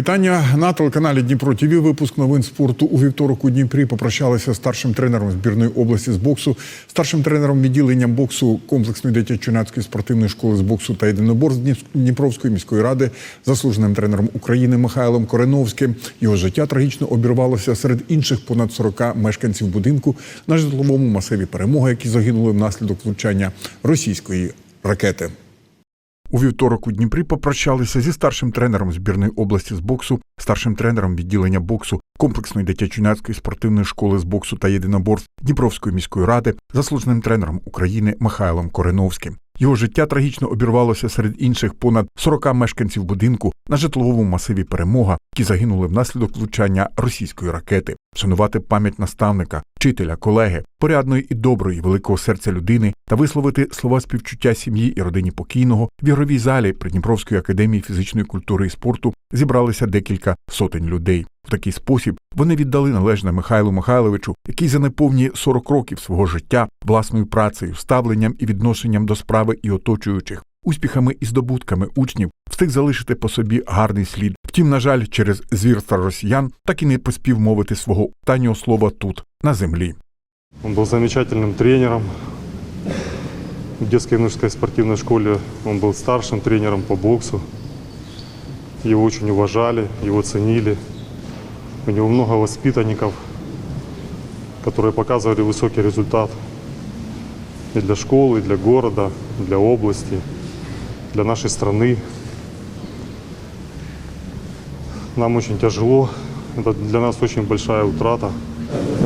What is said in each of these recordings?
вітання на телеканалі Дніпро ТІВІ. Випуск новин спорту у вівторок у Дніпрі попрощалися старшим тренером збірної області з боксу, старшим тренером відділення боксу комплексної дитячо-юнацької спортивної школи з боксу та єдиноборств Дніпровської міської ради, заслуженим тренером України Михайлом Кореновським. Його життя трагічно обірвалося серед інших понад 40 мешканців будинку на житловому масиві перемога, які загинули внаслідок влучання російської ракети. У вівторок у Дніпрі попрощалися зі старшим тренером збірної області з боксу, старшим тренером відділення боксу комплексної дитячо-юнацької спортивної школи з боксу та єдиноборств Дніпровської міської ради, заслуженим тренером України Михайлом Кореновським. Його життя трагічно обірвалося серед інших понад 40 мешканців будинку на житловому масиві Перемога, які загинули внаслідок влучання російської ракети. Вшанувати пам'ять наставника, вчителя, колеги, порядної і доброї великого серця людини та висловити слова співчуття сім'ї і родині покійного в ігровій залі Придніпровської академії фізичної культури і спорту зібралися декілька сотень людей. В такий спосіб вони віддали належне Михайлу Михайловичу, який за неповні 40 років свого життя власною працею, ставленням і відношенням до справи і оточуючих, успіхами і здобутками учнів встиг залишити по собі гарний слід. Втім, на жаль, через звірства росіян так і не поспів мовити свого останнього слова тут, на землі. Он был замечательным тренером. В детской и юношеской спортивной школе он был старшим тренером по боксу. Его очень уважали, его ценили. У него много воспитанников, которые показывали высокий результат и для школы, и для города, и для области, для нашей страны. Нам очень тяжело. Это для нас очень большая утрата.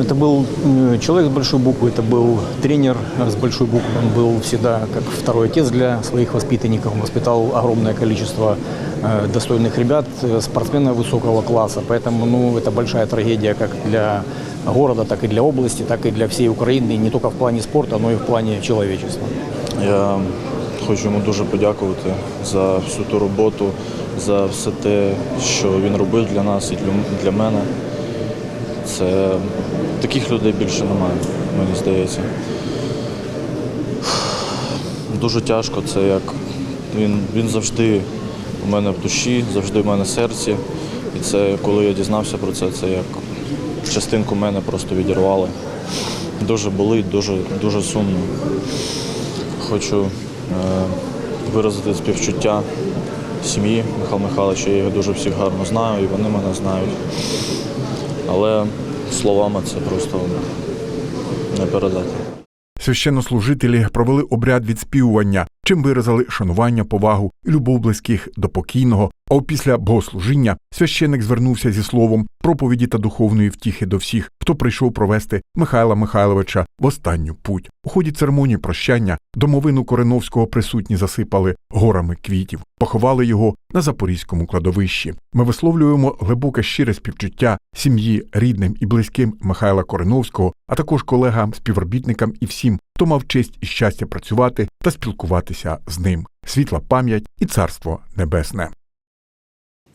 Это был м, человек с большой буквы, это был тренер с большой буквы. Он был всегда как второй отец для своих воспитанников. Он воспитал огромное количество э, достойных ребят, э, спортсменов высокого класса. Поэтому ну, это большая трагедия как для города, так и для области, так и для всей Украины. И не только в плане спорта, но и в плане человечества. Я хочу йому дуже подякувати за всю ту роботу, за все те, що він робив для нас і для, мене. Це таких людей більше немає, мені здається. Дуже тяжко, це як він, він завжди у мене в душі, завжди в мене в серці. І це коли я дізнався про це, це як частинку мене просто відірвали. Дуже болить, дуже, дуже сумно. Хочу е, виразити співчуття сім'ї Михайла Михайловича. Я їх дуже всіх гарно знаю, і вони мене знають. Але словами це просто не передати. Священнослужителі провели обряд відспівування, чим виразили шанування, повагу і любов близьких до покійного. А після богослужіння священник звернувся зі словом проповіді та духовної втіхи до всіх, хто прийшов провести Михайла Михайловича в останню путь. У ході церемонії прощання домовину Кореновського присутні засипали горами квітів, поховали його на запорізькому кладовищі. Ми висловлюємо глибоке щире співчуття сім'ї, рідним і близьким Михайла Кореновського, а також колегам, співробітникам і всім, хто мав честь і щастя працювати та спілкуватися з ним. Світла пам'ять і царство небесне.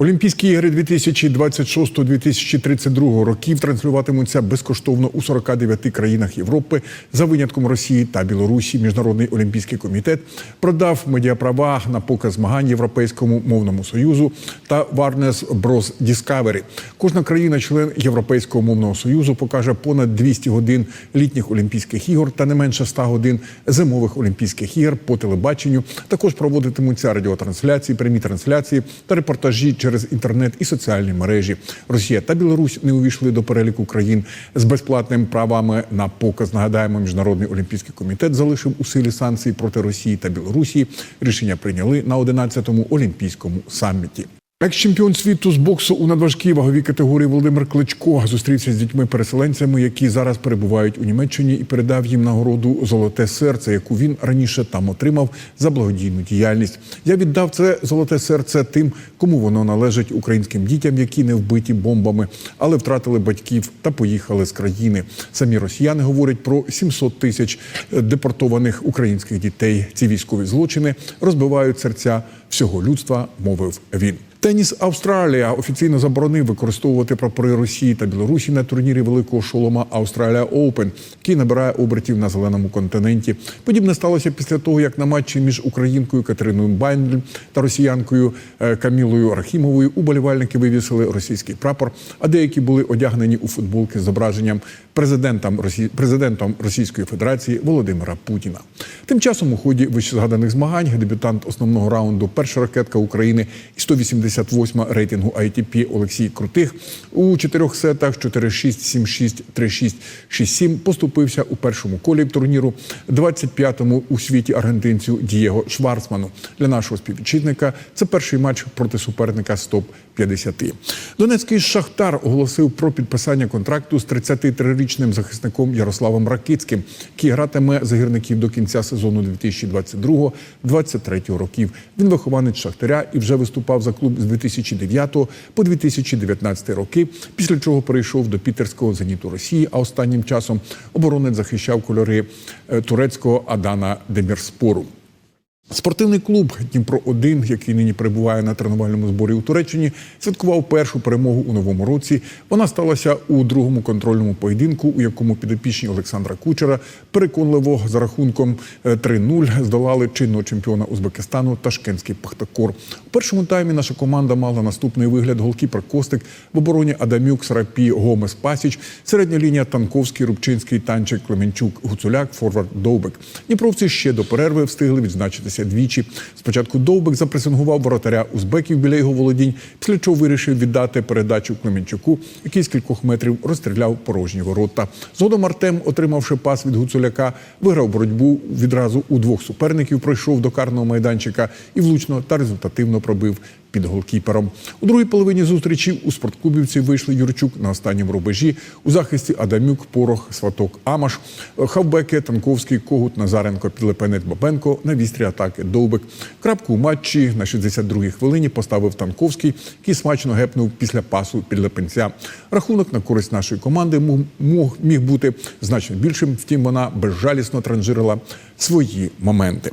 Олімпійські ігри 2026-2032 років транслюватимуться безкоштовно у 49 країнах Європи за винятком Росії та Білорусі. Міжнародний олімпійський комітет продав медіаправа на показ змагань Європейському мовному союзу та Warner Bros. Discovery. Кожна країна-член Європейського мовного союзу покаже понад 200 годин літніх олімпійських ігор та не менше 100 годин зимових олімпійських ігор по телебаченню. Також проводитимуться радіотрансляції, прямі трансляції та репортажі через інтернет і соціальні мережі. Росія та Білорусь не увійшли до переліку країн з безплатними правами на показ. Нагадаємо, міжнародний олімпійський комітет залишив у силі санкції проти Росії та Білорусі. Рішення прийняли на 11-му олімпійському саміті. Екс-чемпіон світу з боксу у надважкій ваговій категорії Володимир Кличко зустрівся з дітьми-переселенцями, які зараз перебувають у Німеччині, і передав їм нагороду Золоте серце, яку він раніше там отримав за благодійну діяльність. Я віддав це золоте серце тим, кому воно належить українським дітям, які не вбиті бомбами, але втратили батьків та поїхали з країни. Самі росіяни говорять про 700 тисяч депортованих українських дітей. Ці військові злочини розбивають серця всього людства, мовив він. Теніс Австралія офіційно заборонив використовувати прапори Росії та Білорусі на турнірі великого шолома Австралія Оупен, який набирає обертів на зеленому континенті. Подібне сталося після того, як на матчі між українкою Катериною Байндль та росіянкою е, Камілою Рахімовою уболівальники вивісили російський прапор, а деякі були одягнені у футболки з зображенням президентом Росії президентом Російської Федерації Володимира Путіна. Тим часом у ході вищезгаданих змагань дебютант основного раунду, перша ракетка України і 188 рейтингу ITP Олексій Крутих у чотирьох сетах 4-6, 7-6, 3-6, 6-7 поступився у першому колі турніру 25-му у світі аргентинцю Дієго Шварцману. Для нашого співвітчизника це перший матч проти суперника з топ-50. Донецький Шахтар оголосив про підписання контракту з 33-річним захисником Ярославом Ракицьким, який гратиме за гірників до кінця сезону 2022-2023 років. Він вихованець Шахтаря і вже виступав за клуб з 2009 по 2019 роки, після чого перейшов до пітерського зеніту Росії. А останнім часом оборонець захищав кольори е, турецького Адана Демірспору. Спортивний клуб Дніпро 1 який нині перебуває на тренувальному зборі у Туреччині, святкував першу перемогу у новому році. Вона сталася у другому контрольному поєдинку, у якому підопічні Олександра Кучера переконливо за рахунком е, 3-0 здолали чинного чемпіона Узбекистану Ташкентський Пахтакор. У першому таймі наша команда мала наступний вигляд: голкіпер Костик в обороні Адамюк, Сарапі, Гомес Пасіч, середня лінія Танковський, Рубчинський, Танчик, Клеменчук, Гуцуляк, Форвард Довбек. Дніпровці ще до перерви встигли відзначитися двічі. Спочатку Довбик запресингував воротаря узбеків біля його володінь, після чого вирішив віддати передачу Клеменчуку, який з кількох метрів розстріляв порожні ворота. Згодом Артем, отримавши пас від Гуцуляка, виграв боротьбу відразу у двох суперників, пройшов до карного майданчика і влучно та результативно пробив під голкіпером. У другій половині зустрічі у спортклубівців вийшли Юрчук на останньому рубежі. У захисті Адамюк, Порох, Сваток, Амаш, Хавбеке, Танковський, Когут, Назаренко, Підлепенець, Бабенко на вістрі атаки Довбик. Крапку у матчі на 62-й хвилині поставив Танковський, який смачно гепнув після пасу Підлепенця. Рахунок на користь нашої команди міг бути значно більшим. Втім, вона безжалісно транжирила свої моменти.